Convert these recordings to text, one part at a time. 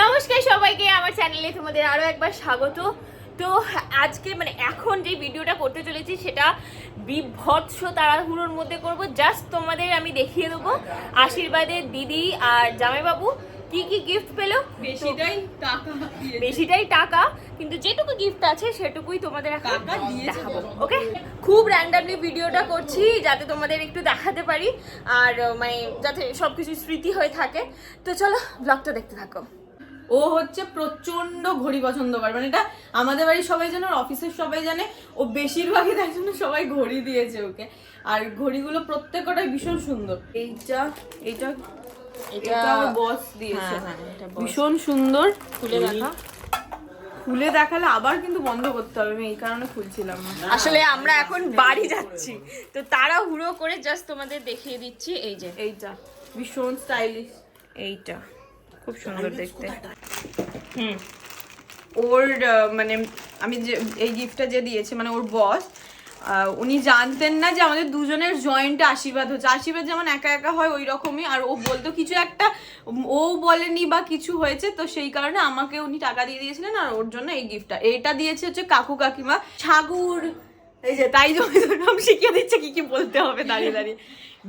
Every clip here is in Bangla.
নমস্কার সবাইকে, আমার চ্যানেলে তোমাদের আরও একবার স্বাগত। তো আজকে মানে এখন যে ভিডিওটা করতে চলেছি, সেটা বিভৎস তাড়াহুড়োর মধ্যে করব। জাস্ট তোমাদের আমি দেখিয়ে দেবো। আশীর্বাদের দিদি আর জামাইবাবু কি কি গিফট পেল? বেশিটাই টাকা বেশিটাই টাকা কিন্তু যেটুকু গিফট আছে সেটুকুই তোমাদের এখন দেখাবো ওকে খুব র্যান্ডামলি ভিডিওটা করছি যাতে তোমাদের একটু দেখাতে পারি আর মানে যাতে সবকিছু স্মৃতি হয়ে থাকে। তো চলো ব্লগটা দেখতে থাকো। ও হচ্ছে প্রচণ্ড ঘড়ি পছন্দ করে মানে এটা আমাদের বাড়ির সবাই জানে অফিসের সবাই জানে ও বেশিরভাগই তাই জন্য সবাই ঘড়ি দিয়েছে ওকে। আর ঘড়িগুলো প্রত্যেকটাই ভীষণ সুন্দর। এইটা এইটা এটা বস দিয়েছে। হ্যাঁ, হ্যাঁ। ভীষণ সুন্দর। খুলে খুলে। দেখালে আবার কিন্তু বন্ধ করতে হবে আমি এই কারণে খুলছিলাম আসলে আমরা এখন বাড়ি যাচ্ছি। তো তারা হুড়ো করে জাস্ট তোমাদের দেখিয়ে দিচ্ছি এই যে। এইটা ভীষণ স্টাইলিশ এইটা খুব সুন্দর দেখতে। হুম। ওর মানে আমি যে এই গিফটটা যে দিয়েছে মানে ওর বস উনি জানতেন না যে আমাদের দুজনের জয়েন্টে আশীর্বাদ হচ্ছে। আশীর্বাদ যেমন একা একা হয় ওই রকমই আর ও বলতো কিছু একটা ও বলেনি বা কিছু হয়েছে তো সেই কারণে আমাকে উনি টাকা দিয়ে দিয়েছিলেন আর ওর জন্য এই গিফটটা এটা দিয়েছে হচ্ছে কাকু কাকিমা। ছাগুর এই যে তাই নাম শিখিয়ে দিচ্ছে কি কি বলতে হবে দাঁড়িয়ে দাঁড়িয়ে।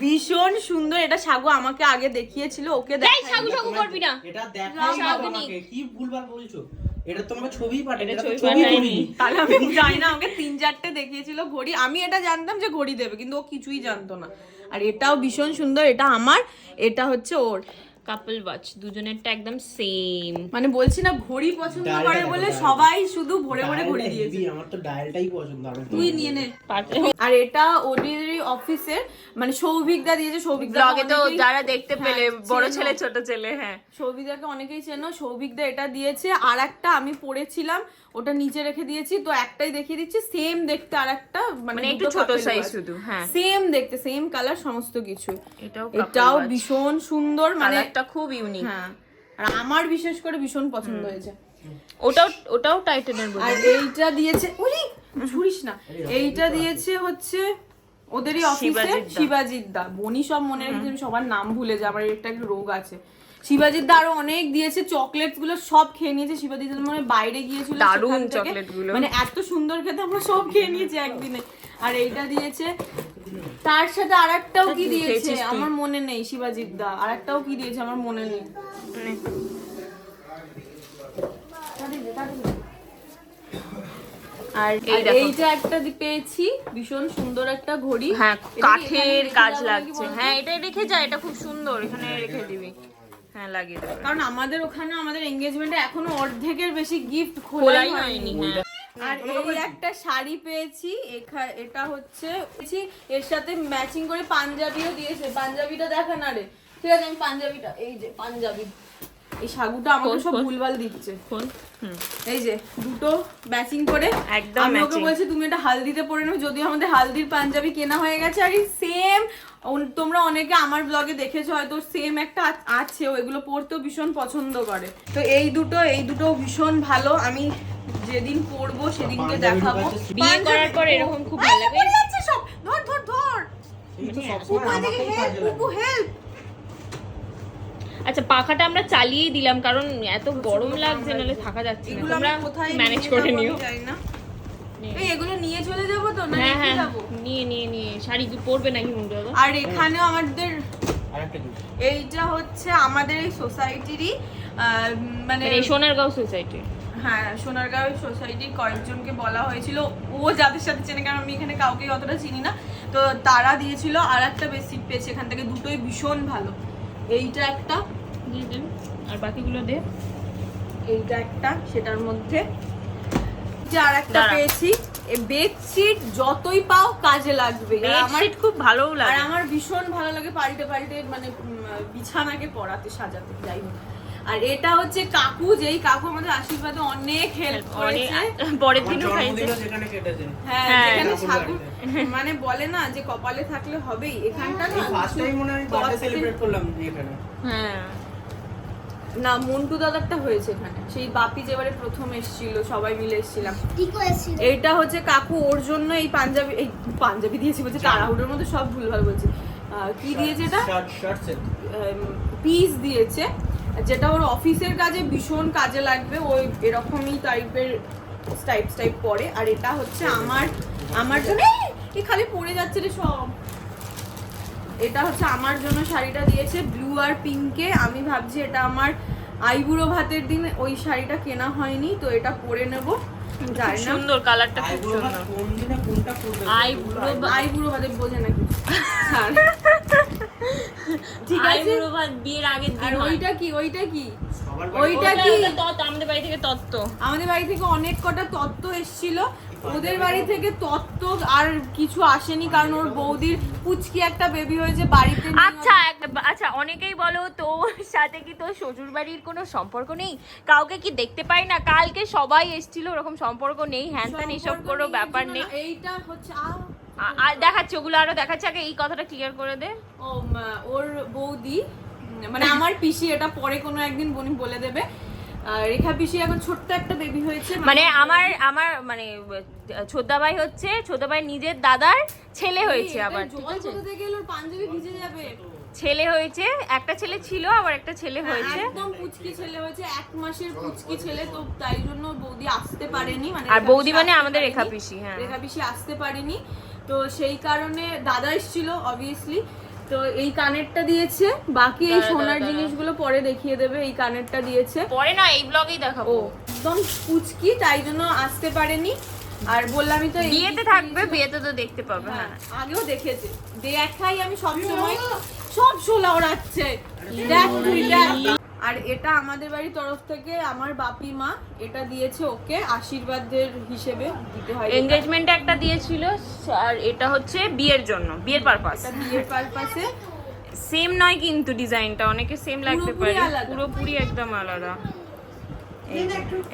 ভীষণ সুন্দর এটা সাগু আমাকে আগে দেখিয়েছিল ওকে দেখায়নি। সাগু সাগু করবি না। এটা দেখাই কি ভুলভাল বলছো? এটা তো আমাকে ছবি পাঠাই এটা এটা তো ছবি ছবি তাহলে আমি জানি না আমাকে তিন চারটে দেখিয়েছিল ঘড়ি। আমি এটা জানতাম যে ঘড়ি দেবে কিন্তু ও কিছুই জানতো না। আর এটাও ভীষণ সুন্দর এটা আমার এটা হচ্ছে ওর। কাপল ওয়াচ দুজনেরটা একদম সেম মানে বলছি না ঘড়ি পছন্দ করে বলে সবাই শুধু ভরে ভরে ঘড়ি দিয়েছে। আমার তো ডায়ালটাই পছন্দ আমার তুই নিয়ে নে। আর এটা ওদেরই অফিসের মানে সৌভিকদা দিয়েছে সৌভিকদা ব্লগে তো যারা দেখতে পেলে হ্যাঁ, বড় ছেলে ছোট ছেলে হ্যাঁ। সৌভিকদাকে অনেকেই চেনো সৌভিকদা এটা দিয়েছে আর একটা আমি পড়েছিলাম ওটা নিচে রেখে দিয়েছি তো একটাই দেখিয়ে দিচ্ছি সেম দেখতে আর একটা মানে একটু ছোট সাইজ শুধু হ্যাঁ। সেম দেখতে সেম কালার সমস্ত কিছু। এটাও এটাও ভীষণ সুন্দর মানে কালারটা খুব ইউনিক হ্যাঁ। আর আমার বিশেষ করে ভীষণ পছন্দ হয়েছে। ওটাও ওটাও টাইটানের আর এইটা দিয়েছে ওলি ঝুরিস না। এইটা দিয়েছে হচ্ছে ওদেরই অফিসে শিবাজির দা। বনি সব মনে রেখেছে আমি সবার নাম ভুলে যাই আমার একটা রোগ আছে। শিবাজিৎ দা আরও অনেক দিয়েছে চকলেটগুলো সব খেয়ে নিয়েছে। শিবাজিৎ দা মানে বাইরে গিয়েছিল দারুণ chocolate গুলো। মানে এত সুন্দর খেতে আমরা সব খেয়ে নিয়েছি একদিনে। আর এইটা দিয়েছে। তার সাথে আরেকটাও কি দিয়েছে? আমার মনে নেই শিবাজিৎ দা। আরেকটাও কি দিয়েছে? আমার মনে নেই। আর আর। এইটা একটা পেয়েছি ভীষণ সুন্দর একটা ঘড়ি। হ্যাঁ কাঠের কাজ লাগছে। হ্যাঁ এটা রেখে যা এটা খুব সুন্দর। এখানে রেখে দিবি। হ্যাঁ লাগিয়ে দেবে। কারণ আমাদের ওখানে আমাদের এঙ্গেজমেন্টে এখনও অর্ধেকের বেশি গিফট খোলাই হয়নি। হয়নি হ্যাঁ। আর এই একটা শাড়ি পেয়েছি এটা হচ্ছে এর সাথে ম্যাচিং করে পাঞ্জাবিও দিয়েছে। পাঞ্জাবিটা দেখা না রে। ঠিক আছে আমি পাঞ্জাবিটা এই যে পাঞ্জাবি। এই সাগুটা আমাকে সব ভুলভাল দিচ্ছে। ফোন এই যে দুটো ম্যাচিং করে। একদম আমি ওকে বলছি তুমি এটা হালদিতে পরে নেবে। যদিও আমাদের হালদির পাঞ্জাবি কেনা হয়ে গেছে আর সেম তোমরা অনেকে আমার ব্লগে দেখেছ হয়তো সেম একটা আছে। ও এগুলো পরতেও ভীষণ পছন্দ করে। তো এই দুটো এই দুটো ভীষণ ভালো। আমি যেদিন পরবো সেদিনকে দেখাবো। বিয়ে করার পর এরকম খুব ভালো লাগে। সব। ধর ধর ধর। এই হেল্প হেল্প আচ্ছা পাখাটা আমরা চালিয়েই দিলাম কারণ এত গরম লাগছে নাহলে থাকা যাচ্ছে না। এগুলো তোমরা আমরা কোথায় ম্যানেজ করে নিও। না। এগুলো নিয়ে চলে যাব তো না হ্যাঁ হ্যাঁ নিয়ে নিয়ে নিয়ে। শাড়ি পরবে নাকি মুন্ডু আর এখানেও আমাদের এইটা হচ্ছে আমাদের এই সোসাইটিরই মানে মানে সোনারগাঁও সোসাইটি। হ্যাঁ সোনারগাঁও সোসাইটির কয়েকজনকে বলা হয়েছিল। ও যাদের সাথে চেনে কারণ আমি এখানে কাউকে অতটা চিনি না। তো তারা দিয়েছিল আর একটা বেডশিট পেয়েছে এখান থেকে। দুটোই ভীষণ ভালো। এইটা একটা। দিয়ে দেন। আর বাকিগুলো দে। এইটা একটা সেটার মধ্যে। যে আর একটা পেয়েছি। বেডশিট যতই পাও কাজে লাগবে। আমার বেডশিট খুব ভালোও আর আমার ভীষণ ভালো লাগে পাল্টে পাল্টে মানে বিছানাকে পড়াতে সাজাতে যাই হোক। আর এটা হচ্ছে কাকু যেই কাকু আমাদের আশীর্বাদে অনেক হেল্প করেছে। পরের দিনও খাইছে। হ্যাঁ হ্যাঁ। মানে বলে না যে কপালে থাকলে হবেই। এখানটা না ফার্স্ট টাইম মনে হয় বার্থডে সেলিব্রেট করলাম এখানে। হ্যাঁ। না মন্টু দাদারটা হয়েছে এখানে। সেই বাপি যেবারে প্রথম এসেছিল সবাই মিলে এসেছিলাম। এইটা হচ্ছে কাকু ওর জন্য এই পাঞ্জাবি এই পাঞ্জাবি দিয়েছি বলছে তাড়াহুড়োর মধ্যে সব ভুলভাল বলছে। কি দিয়েছে এটা? Shirt shirt set. পিস দিয়েছে। যেটা ওর অফিসের কাজে ভীষণ কাজে লাগবে ওই এরকমই টাইপের টাইপ টাইপ পরে। আর এটা হচ্ছে আমার আমার জন্য এই খালি পড়ে যাচ্ছে রে সব। এটা হচ্ছে আমার জন্য শাড়িটা দিয়েছে ব্লু আর পিঙ্কে আমি ভাবছি এটা আমার আইবুড়ো ভাতের দিন ওই শাড়িটা কেনা হয়নি তো এটা পরে নেব। সুন্দর কালারটা খুব সুন্দর। আইবুড়ো আইবুড়ো ভাতে। বোঝে নাকি। ঠিক আছে। আইবুড়ো ভাত বিয়ের আগের দিন। ওইটা কি ওইটা কি? ওইটা কি? তত্ত্ব, আমাদের বাড়ি থেকে তত্ত্ব। আমাদের বাড়ি থেকে অনেক কটা তত্ত্ব এসেছিল। ওদের বাড়ি থেকে তত্ত্ব আর কিছু আসেনি কারণ ওর বৌদির পুচকি একটা বেবি হয়েছে বাড়িতে আচ্ছা আচ্ছা অনেকেই বলো তোর সাথে কি তোর শ্বশুর বাড়ির কোনো সম্পর্ক নেই? কাউকে কি দেখতে পাই না? কালকে সবাই এসেছিল ওরকম সম্পর্ক নেই হ্যান ত্যান এসব কোনো ব্যাপার নেই। এইটা হচ্ছে আর দেখাচ্ছে ওগুলো আরও দেখাচ্ছে আগে এই কথাটা ক্লিয়ার করে দে। ও ওর বৌদি মানে আমার পিসি এটা পরে কোনো একদিন বনি বলে দেবে। রেখা পিসি এখন ছোট্ট একটা বেবি হয়েছে মানে আমার আমার মানে ছোদ্দাবাই হচ্ছে ছোদ্দাবাই নিজের দাদার ছেলে হয়েছে আবার পাঞ্জাবি ভিজে যাবে ছেলে হয়েছে একটা ছেলে ছিল আবার একটা ছেলে হয়েছে একদম পুচকি ছেলে হয়েছে এক মাসের পুচকি ছেলে তো তাই জন্য বৌদি আসতে পারেনি মানে আর বৌদি মানে আমাদের। রেখা পিসি, হ্যাঁ। রেখা পিসি আসতে পারেনি তো সেই কারণে দাদা এসেছিল অবভিয়াসলি তো এই কানেরটা দিয়েছে। বাকি এই সোনার জিনিসগুলো পরে দেখিয়ে দেবে এই কানেরটা দিয়েছে। পরে না এই ব্লগেই দেখাবো। একদম কুচকি তাই জন্য আসতে পারেনি। আর বললামই তো বিয়েতে থাকবে বিয়েতে তো দেখতে পাবে হ্যাঁ হ্যাঁ। আগেও দেখেছে। দেখাই আমি সব সময়। সব শোলা ওড়াচ্ছে দেখ তুই দেখ। আর এটা আমাদের বাড়ির তরফ থেকে আমার বাপি মা এটা দিয়েছে ওকে আশীর্বাদের হিসেবে দিতে হয়। এনগেজমেন্টে একটা দিয়েছিল আর এটা হচ্ছে বিয়ের জন্য বিয়ের পারপাস বিয়ের পারপাসে সেম নয় কিন্তু ডিজাইনটা অনেকে সেম লাগতে পারে। আলাদা। পুরোপুরি একদম আলাদা।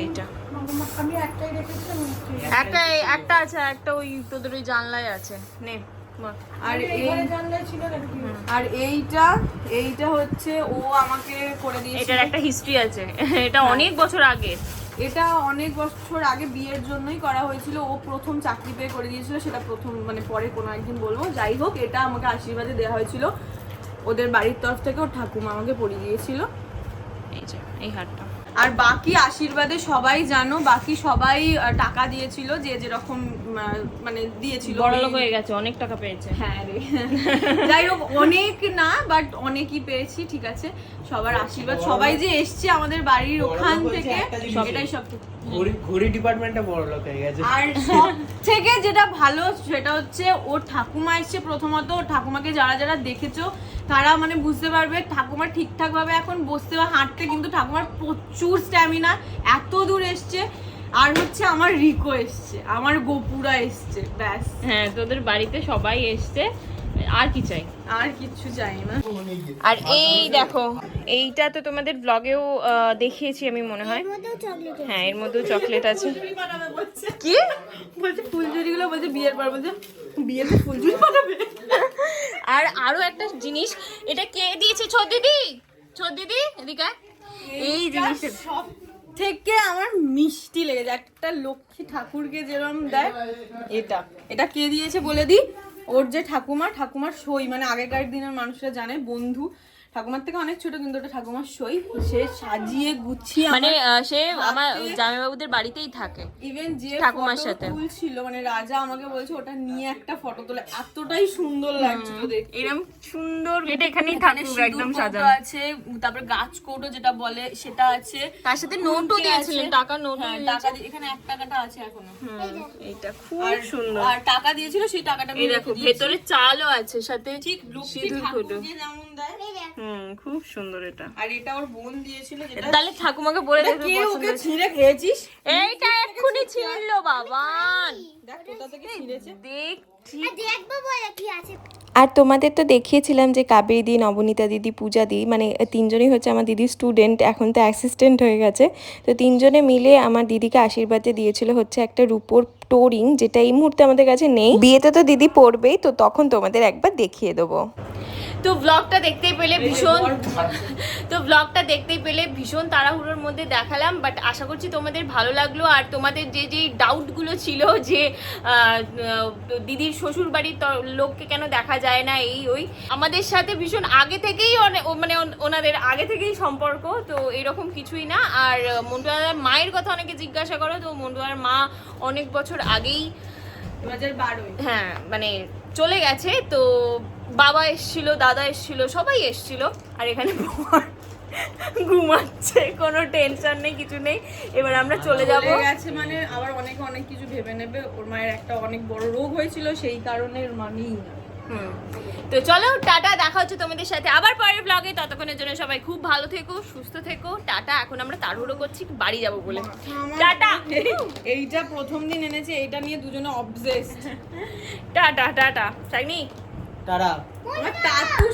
এইটা। একটা একটা আছে একটা ওই তোদের ওই জানলায় আছে। নে। আর এই আর এইটা এইটা হচ্ছে ও আমাকে করে দিয়েছে এটার একটা হিস্ট্রি আছে। এটা অনেক বছর আগে। এটা অনেক বছর আগে বিয়ের জন্যই করা হয়েছিল। ও প্রথম চাকরি পেয়ে করে দিয়েছিল। সেটা প্রথম মানে পরে কোনো একদিন বলব। যাই হোক এটা আমাকে আশীর্বাদে দেওয়া হয়েছিল। ওদের বাড়ির তরফ থেকে ওর ঠাকুমা আমাকে পরিয়ে দিয়েছিল। এই যে এই হারটা। আর বাকি আশীর্বাদে সবাই জানো বাকি সবাই টাকা দিয়েছিল যে যেরকম মানে দিয়েছিল। বড় লোক হয়ে গেছে অনেক টাকা পেয়েছে। হ্যাঁ রে। যাই হোক অনেক না বাট অনেকই পেয়েছি ঠিক আছে। সবার আশীর্বাদ। সবাই যে এসছে আমাদের বাড়ির ওখান থেকে। এটাই সব ঘড়ি ঘড়ি ডিপার্টমেন্টে বড় লোক হয়ে গেছে। আর থেকে যেটা ভালো সেটা হচ্ছে ওর ঠাকুমা এসছে প্রথমত। ওর ঠাকুমাকে যারা যারা দেখেছ তারা মানে বুঝতে পারবে ঠাকুমা ঠিকঠাক ভাবে এখন বসতে বা হাঁটতে কিন্তু ঠাকুমার প্রচুর স্ট্যামিনা এত দূর এসছে। আর হচ্ছে আমার রিকো এসছে আমার গোপুরা এসছে ব্যাস। হ্যাঁ তোদের বাড়িতে সবাই এসছে আর কি চাই? আর কিচ্ছু চাই না। আর এই দেখো এইটা তো তোমাদের ব্লগেও দেখিয়েছি আমি মনে হয়। হ্যাঁ এর মধ্যেও চকলেট আছে। কি? বলছে ফুলঝুরি গুলো বলছে বিয়ের পর বলছে বিয়েতে ফুলঝুরি বানাবে। আর আরও একটা জিনিস এটা কে দিয়েছে? ছোট দিদি? ছোট দিদি এদিকে এই জিনিসটা। সব থেকে আমার মিষ্টি লেগেছে। একটা লক্ষ্মী ঠাকুরকে যেরকম দেয় এটা। এটা কে দিয়েছে বলে দি ওর যে ঠাকুমা ঠাকুমার সই। মানে আগেকার দিনের মানুষরা জানে বন্ধু। ঠাকুমার থেকে অনেক ছোট কিন্তু ওটা ঠাকুমার সই। সে সাজিয়ে গুছিয়ে মানে সে আমার জামাইবাবুদের বাড়িতেই থাকে। ইভেন যে ঠাকুমার সাথে। তুলছিল মানে রাজা আমাকে বলছে ওটা নিয়ে একটা ফটো তোলে। এতটাই সুন্দর লাগছিল দেখতে। এরকম সুন্দর এটা এখানেই এখানে থাকুক একদম সাজানো। আছে তারপর গাছ কৌটো যেটা বলে সেটা আছে। তার সাথে নোটও দিয়েছিলেন আছে। টাকা নোট হ্যাঁ টাকা এখানে এক টাকাটা আছে এখনও। এইটা খুব আর সুন্দর। আর টাকা দিয়েছিল সেই টাকাটা এই দেখো ভেতরে চালও আছে সাথে ঠিক লক্ষ্মী সিঁদুর যেমন দেয়। হুম খুব সুন্দর এটা। আর এটা ওর বোন দিয়েছিল যেটা তাহলে ঠাকুমাকে বলে দেখবে কে ওকে ছিঁড়ে খেয়েছিস? এইটা এক্ষুনি বাবান। দেখ কোথা থেকে ছিঁড়েছে। দেখছি দেখব বলে কি আছে। আর তোমাদের তো দেখিয়েছিলাম যে কাবেরী দি নবনীতা দিদি পূজা দি মানে তিনজনই হচ্ছে আমার দিদির স্টুডেন্ট এখন তো অ্যাসিস্ট্যান্ট হয়ে গেছে। তো তিনজনে মিলে আমার দিদিকে আশীর্বাদে দিয়েছিল হচ্ছে একটা রূপোর গিফট রিং যেটা এই মুহূর্তে আমাদের কাছে নেই। বিয়েতে তো দিদি পড়বেই তো তখন তোমাদের একবার দেখিয়ে দেবো। তো ব্লগটা দেখতেই পেলে ভীষণ, তো ব্লগটা দেখতেই পেলে ভীষণ তাড়াহুড়োর মধ্যে দেখালাম বাট আশা করছি তোমাদের ভালো লাগল, আর তোমাদের যে যে ডাউটগুলো ছিল যে দিদির শ্বশুর বাড়ির লোককে কেন দেখা যায় না, এই ওই, আমাদের সাথে ভীষণ আগে থেকেই মানে ওনাদের আগে থেকেই সম্পর্ক, তো এরকম কিছুই না, আর মন্টুয়ার মায়ের কথা অনেকে জিজ্ঞাসা করো, তো মন্টুয়ার মা অনেক বছর আগেই দু হ্যাঁ মানে চলে গেছে তো বাবা এসছিল দাদা এসছিল সবাই এসছিল আর এখানে ঘুমাচ্ছে কোনো টেনশন নেই কিছু নেই। এবার আমরা চলে যাব। গেছে মানে আবার অনেক অনেক কিছু ভেবে নেবে ওর মায়ের একটা অনেক বড় রোগ হয়েছিল সেই কারণে ওর মা নেই না হুম। তো চলো টাটা দেখা হচ্ছে তোমাদের সাথে আবার পরের ব্লগে ততক্ষণের জন্য সবাই খুব ভালো থেকো সুস্থ থেকো। টাটা এখন আমরা তাড়াহুড়ো করছি বাড়ি যাব বলে। টাটা! এইটা প্রথম দিন এনেছে এইটা নিয়ে দুজনে অবজেস্ট টাটা টাটা। সাইনি? টাটা। আমার টাটু